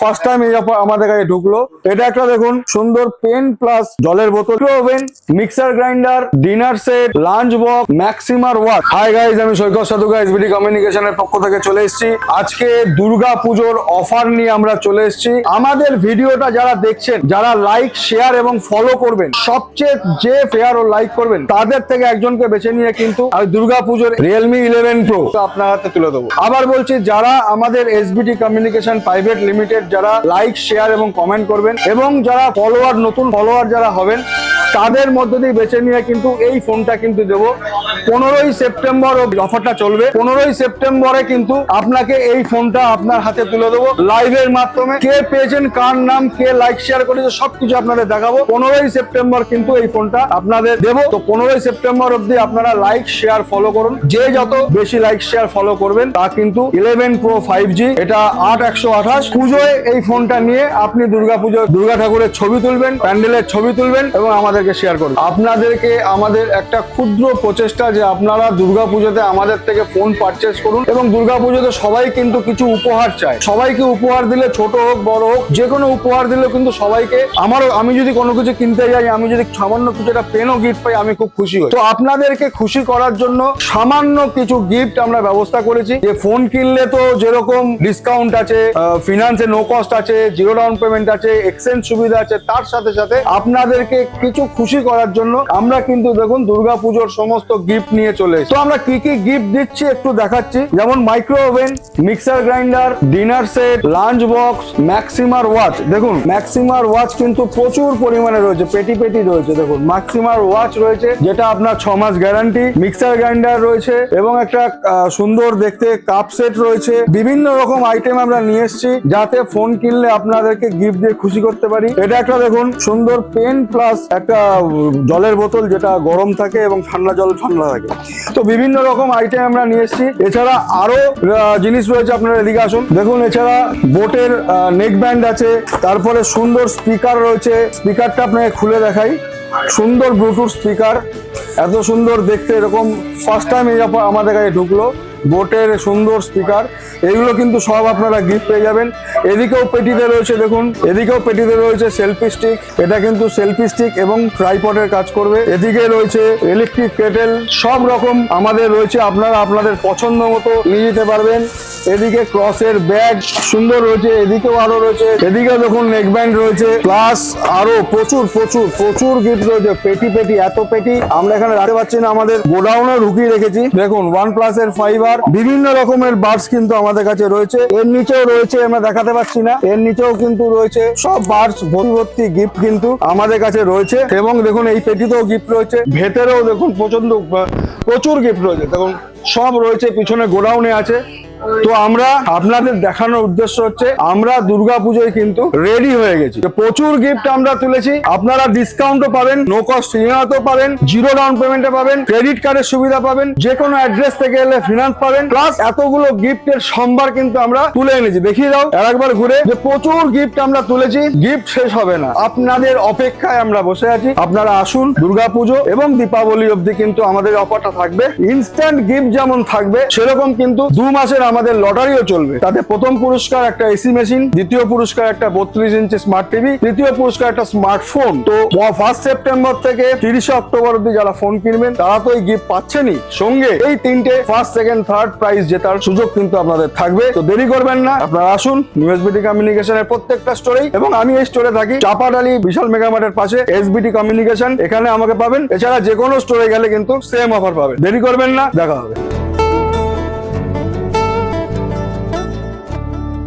First time এই আমাদের কাছে ঢুকলো। এটা একটা দেখুন, সুন্দর পেন প্লাস জলের বোতল। Oven mixer grinder dinner set lunch box ম্যাক্সিমার watch hi guys আমি সৈকত সাধুকা এসবিডি কমিউনিকেশনের পক্ষ থেকে চলে এসেছি। আজকে দুর্গা পুজোর অফার নিয়ে আমরা চলে এসেছি। আমাদের ভিডিওটা যারা দেখছেন, যারা লাইক শেয়ার এবং ফলো করবেন, সবচেয়ে যে ফেয়ার ও লাইক করবেন, তাদের থেকে একজনকে বেছে নিয়ে কিন্তু আমি দুর্গা পুজোর রিয়েলমি ইলেভেন প্রো আপনার হাতে তুলে দেবো। আবার বলছি, যারা আমাদের এসবিটি কমিউনিকেশন প্রাইভেট লিমিটেড যারা লাইক শেয়ার এবং কমেন্ট করবেন এবং যারা ফলোয়ার নতুন ফলোয়ার যারা হবেন তাদের মধ্যে দিয়ে বেছে নিয়ে কিন্তু এই ফোনটা কিন্তু দেবো। পনেরোই সেপ্টেম্বর অফারটা চলবে। পনেরোই সেপ্টেম্বরে কিন্তু আপনাকে এই ফোনটা আপনার হাতে তুলে দেবো লাইভের মাধ্যমে। কে পেয়েছেন, কার নাম, কে লাইক শেয়ার করেছে, সবকিছু আপনাদের দেখাবো। পনেরোই সেপ্টেম্বর কিন্তু এই ফোনটা আপনাদের দেবো। তো পনেরোই সেপ্টেম্বর অব্দি আপনারা লাইক শেয়ার ফলো করুন। যে যত বেশি লাইক শেয়ার ফলো করবেন, তা কিন্তু ইলেভেন প্রো ফাইভ জি এটা আট একশো আঠাশ। পুজোয় এই ফোনটা নিয়ে আপনি দুর্গা পুজোয় দুর্গা ঠাকুরের ছবি তুলবেন, প্যান্ডেলের ছবি তুলবেন এবং আমাদেরকে শেয়ার করুন। আপনাদেরকে আমাদের একটা ক্ষুদ্র প্রচেষ্টা যে আপনারা দুর্গা পুজোতে আমাদের থেকে ফোন পারচেস করুন এবং দুর্গা পুজোতে সবাই কিন্তু কিছু উপহার চায়। সবাইকে উপহার দিলে ছোট হোক, বড় হোক, যে কোনো উপহার দিলে কিন্তু সবাইকে আমারও, আমি যদি কোনো কিছু কিনতে যাই, আমি যদি সামান্য কিছু একটা পেনও গিফট পাই, আমি খুব খুশি হই। তো আপনাদেরকে খুশি করার জন্য সামান্য কিছু গিফট আমরা ব্যবস্থা করেছি। যে ফোন কিনলে তো যেরকম ডিসকাউন্ট আছে ফিনান্সে নো কস্ট আছে জিরো ডাউন পেমেন্ট আছে এক্সচেঞ্জ সুবিধা আছে, তার সাথে সাথে আপনাদেরকে কিছু খুশি করার জন্য আমরা কিন্তু দেখুন দুর্গা পুজোর সমস্ত গিফট নিয়ে চলে। তো আমরা কি কি গিফট দিচ্ছি একটু দেখাচ্ছি। যেমন micro oven mixer grinder dinner set lunch box ম্যাক্সিমার watch দেখুন ম্যাক্সিমার ওয়াচ কিন্তু প্রচুর পরিমাণে রয়েছে, পেটি পেটি রয়েছে, দেখুন। ম্যাক্সিমার ওয়াচ রয়েছে, যেটা আপনার ছ মাস গ্যারান্টি মিক্সার গ্রাইন্ডার রয়েছে এবং একটা সুন্দর দেখতে কাপ সেট রয়েছে। বিভিন্ন রকম আইটেম আমরা নিয়ে এসেছি, যাতে ফোন কিনলে আপনাদেরকে গিফট দিয়ে খুশি করতে পারি। এটা একটা দেখুন, সুন্দর পেন প্লাস একটা জলের বোতল যেটা গরম থাকে এবং ঠান্ডা জল ঠান্ডা থাকে। তো বিভিন্ন রকম আইটেম আমরা নিয়ে এসেছি। এছাড়া আরও জিনিস রয়েছে আপনারা এদিকে আসুন। দেখুন, এছাড়া বোটের নেক ব্যান্ড আছে। তারপরে সুন্দর স্পিকার রয়েছে। স্পিকারটা আপনাকে খুলে দেখাই। সুন্দর ব্লুটুথ স্পিকার এত সুন্দর দেখতে এরকম। ফার্স্ট টাইম এই আমাদের কাছে ঢুকলো। বোটের সুন্দর স্পিকার এগুলো কিন্তু সব আপনারা গিফট পেয়ে যাবেন। এদিকেও পেটিতে রয়েছে, দেখুন, এদিকেও পেটিতে রয়েছে সেলফি স্টিক এটা কিন্তু সেলফি স্টিক এবং ট্রাইপডের কাজ করবে। এদিকে রয়েছে ইলেকট্রিক কেটেল সব রকম আমাদের রয়েছে, আপনারা আপনাদের পছন্দ মতো নিয়ে যেতে পারবেন। এদিকে ক্রসের ব্যাগ সুন্দর রয়েছে, এদিকেও আরও রয়েছে। এদিকে দেখুন নেক ব্যান্ড রয়েছে প্লাস আরও প্রচুর প্রচুর প্রচুর গিফট রয়েছে, পেটি পেটি, এত পেটি। আমরা এখানে রাখতে পারছি না, আমাদের গোডাউনে ঢুকিয়ে রেখেছি। দেখুন ওয়ান প্লাস এর ফাইবার বিভিন্ন রকমের বার্ডস কিন্তু আমাদের কাছে রয়েছে। এর নিচেও রয়েছে, আমরা দেখাতে পাচ্ছি না। এর নিচেও কিন্তু রয়েছে, সব বার্ডস ভর্তি গিফট কিন্তু আমাদের কাছে রয়েছে। এবং দেখুন, এই পেটিতেও গিফট রয়েছে। ভেতরেও দেখুন প্রচণ্ড প্রচুর গিফট রয়েছে। দেখুন, সব রয়েছে, পিছনে গোডাউনে আছে। তো আমরা আপনাদের দেখানোর উদ্দেশ্য হচ্ছে, আমরা দুর্গা পুজোয় কিন্তু রেডি হয়ে গেছি। প্রচুর গিফট আমরা তুলেছি। আপনারা ডিসকাউন্টও পাবেন নো কস্ট ইএমআইতেও পাবেন জিরো ডাউন পেমেন্টে পাবেন ক্রেডিট কার্ডের সুবিধা পাবেন যে কোনো অ্যাড্রেস থেকে এলে ফিনান্স পাবেন প্লাস এতগুলো গিফটের সম্ভার কিন্তু আমরা তুলে এনেছি। দেখিয়ে দাও, আর একবার ঘুরে, যে প্রচুর গিফট আমরা তুলেছি গিফট শেষ হবে না। আপনাদের অপেক্ষায় আমরা বসে আছি। আপনারা আসুন দুর্গা পুজো এবং দীপাবলি অবধি কিন্তু আমাদের অফারটা থাকবে। ইনস্ট্যান্ট গিফট যেমন থাকবে, সেরকম কিন্তু দু মাসের আমাদের লটারিও চলবে। তাতে প্রথম পুরস্কার একটা এসি মেশিন, দ্বিতীয় পুরস্কার একটা বত্রিশ ইঞ্চি স্মার্ট টিভি তৃতীয় পুরস্কার একটা স্মার্টফোন তো ফার্স্ট সেপ্টেম্বর থেকে তিরিশে অক্টোবর অব্দি যারা ফোন কিনবেন, তারা তো এই গিফট পাচ্ছেনই। সঙ্গে এই তিনটে ফার্স্ট সেকেন্ড থার্ড প্রাইজ জেতার সুযোগ কিন্তু আপনাদের থাকবে। তো দেরি করবেন না, আপনারা আসুন ইউএসবিটি কমিউনিকেশনের প্রত্যেকটা স্টোরেই এবং আমি এই স্টোরে থাকি চাপাডালি বিশাল মেগামার্টের পাশে এসবিটি কমিউনিকেশন এখানে আমাকে পাবেন, এছাড়া যে কোনো স্টোরে গেলে কিন্তু সেম অফার পাবেন। দেরি করবেন না, দেখা হবে।